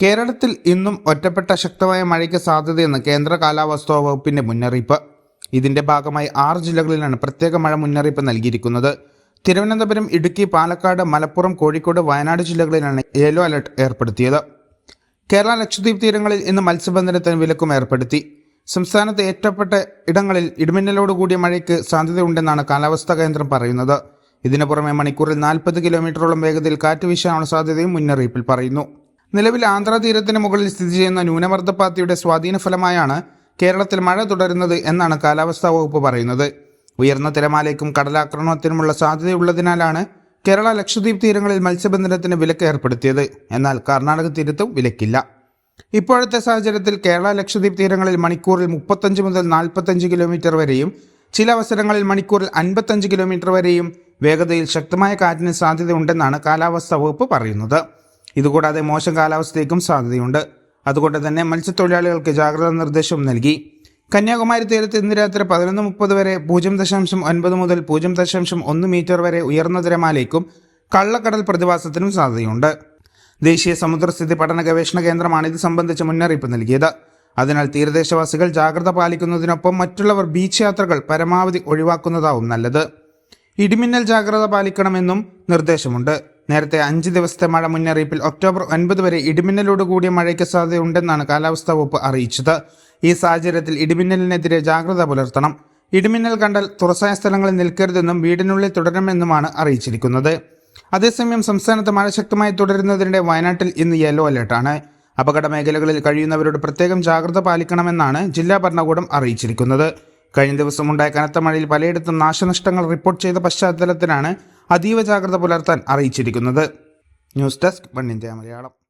കേരളത്തിൽ ഇന്നും ഒറ്റപ്പെട്ട ശക്തമായ മഴയ്ക്ക് സാധ്യതയെന്ന് കേന്ദ്ര കാലാവസ്ഥാ വകുപ്പിന്റെ മുന്നറിയിപ്പ്. ഇതിന്റെ ഭാഗമായി ആറ് ജില്ലകളിലാണ് പ്രത്യേക മഴ മുന്നറിയിപ്പ് നൽകിയിരിക്കുന്നത്. തിരുവനന്തപുരം ഇടുക്കി പാലക്കാട് മലപ്പുറം കോഴിക്കോട് വയനാട് ജില്ലകളിലാണ് യെല്ലോ അലർട്ട് ഏർപ്പെടുത്തിയത്. കേരള ലക്ഷദ്വീപ് തീരങ്ങളിൽ ഇന്ന് മത്സ്യബന്ധനത്തിന് വിലക്കും ഏർപ്പെടുത്തി. സംസ്ഥാനത്തെ ഏറ്റപ്പെട്ട ഇടങ്ങളിൽ ഇടിമിന്നലോട് കൂടിയ മഴയ്ക്ക് സാധ്യതയുണ്ടെന്നാണ് കാലാവസ്ഥാ കേന്ദ്രം പറയുന്നത്. ഇതിനു പുറമെ മണിക്കൂറിൽ നാൽപ്പത് കിലോമീറ്ററോളം വേഗതയിൽ കാറ്റ് വീശാനുള്ള സാധ്യതയും മുന്നറിയിപ്പിൽ പറയുന്നു. നിലവിൽ ആന്ധ്രാതീരത്തിന് മുകളിൽ സ്ഥിതി ചെയ്യുന്ന ന്യൂനമർദ്ദപ്പാത്തിയുടെ സ്വാധീനഫലമായാണ് കേരളത്തിൽ മഴ തുടരുന്നത് എന്നാണ് കാലാവസ്ഥാ വകുപ്പ് പറയുന്നത്. ഉയർന്ന തിരമാലയ്ക്കും കടലാക്രമണത്തിനുമുള്ള സാധ്യതയുള്ളതിനാലാണ് കേരള ലക്ഷദ്വീപ് തീരങ്ങളിൽ മത്സ്യബന്ധനത്തിന് വിലക്ക് ഏർപ്പെടുത്തിയത്. എന്നാൽ കർണാടക തീരത്തും വിലക്കില്ല. ഇപ്പോഴത്തെ സാഹചര്യത്തിൽ കേരള ലക്ഷദ്വീപ് തീരങ്ങളിൽ മണിക്കൂറിൽ മുപ്പത്തഞ്ച് മുതൽ നാൽപ്പത്തഞ്ച് കിലോമീറ്റർ വരെയും ചില അവസരങ്ങളിൽ മണിക്കൂറിൽ അൻപത്തഞ്ച് കിലോമീറ്റർ വരെയും വേഗതയിൽ ശക്തമായ കാറ്റിന് സാധ്യതയുണ്ടെന്നാണ് കാലാവസ്ഥാ വകുപ്പ് പറയുന്നത്. ഇതുകൂടാതെ മോശം കാലാവസ്ഥയ്ക്കും സാധ്യതയുണ്ട്. അതുകൊണ്ട് തന്നെ മത്സ്യത്തൊഴിലാളികൾക്ക് ജാഗ്രതാ നിർദ്ദേശം നൽകി. കന്യാകുമാരി തീരത്ത് ഇന്ന് രാത്രി പതിനൊന്ന് മുപ്പത് വരെ പൂജ്യം ദശാംശം ഒൻപത് മുതൽ പൂജ്യം ദശാംശം ഒന്ന് മീറ്റർ വരെ ഉയർന്ന തിരമാലയ്ക്കും കള്ളക്കടൽ പ്രതിഭാസത്തിനും സാധ്യതയുണ്ട്. ദേശീയ സമുദ്രസ്ഥിതി പഠന ഗവേഷണ കേന്ദ്രമാണ് ഇത് സംബന്ധിച്ച് മുന്നറിയിപ്പ് നൽകിയത്. അതിനാൽ തീരദേശവാസികൾ ജാഗ്രത പാലിക്കുന്നതിനൊപ്പം മറ്റുള്ളവർ ബീച്ച് യാത്രകൾ പരമാവധി ഒഴിവാക്കുന്നതാവും നല്ലത്. ഇടിമിന്നൽ ജാഗ്രത പാലിക്കണമെന്നും നിർദ്ദേശമുണ്ട്. നേരത്തെ അഞ്ച് ദിവസത്തെ മഴ മുന്നറിയിപ്പിൽ ഒക്ടോബർ ഒൻപത് വരെ ഇടിമിന്നലോട് കൂടിയ മഴയ്ക്ക് സാധ്യതയുണ്ടെന്നാണ് കാലാവസ്ഥാ വകുപ്പ് അറിയിച്ചത്. ഈ സാഹചര്യത്തിൽ ഇടിമിന്നലിനെതിരെ ജാഗ്രത പുലർത്തണം. ഇടിമിന്നൽ കണ്ടാൽ തുറസായ സ്ഥലങ്ങളിൽ നിൽക്കരുതെന്നും വീടിനുള്ളിൽ തുടരണമെന്നുമാണ് അറിയിച്ചിരിക്കുന്നത്. അതേസമയം സംസ്ഥാനത്ത് മഴ ശക്തമായി തുടരുന്നതിനിടെ വയനാട്ടിൽ ഇന്ന് യെല്ലോ അലേർട്ടാണ്. അപകട മേഖലകളിൽ കഴിയുന്നവരോട് പ്രത്യേകം ജാഗ്രത പാലിക്കണമെന്നാണ് ജില്ലാ ഭരണകൂടം അറിയിച്ചിരിക്കുന്നത്. കഴിഞ്ഞ ദിവസം ഉണ്ടായ കനത്ത മഴയിൽ പലയിടത്തും നാശനഷ്ടങ്ങൾ റിപ്പോർട്ട് ചെയ്ത പശ്ചാത്തലത്തിലാണ് അതീവ ജാഗ്രത പുലർത്താൻ അറിയിച്ചിരിക്കുന്നത്. News desk one India Malayalam.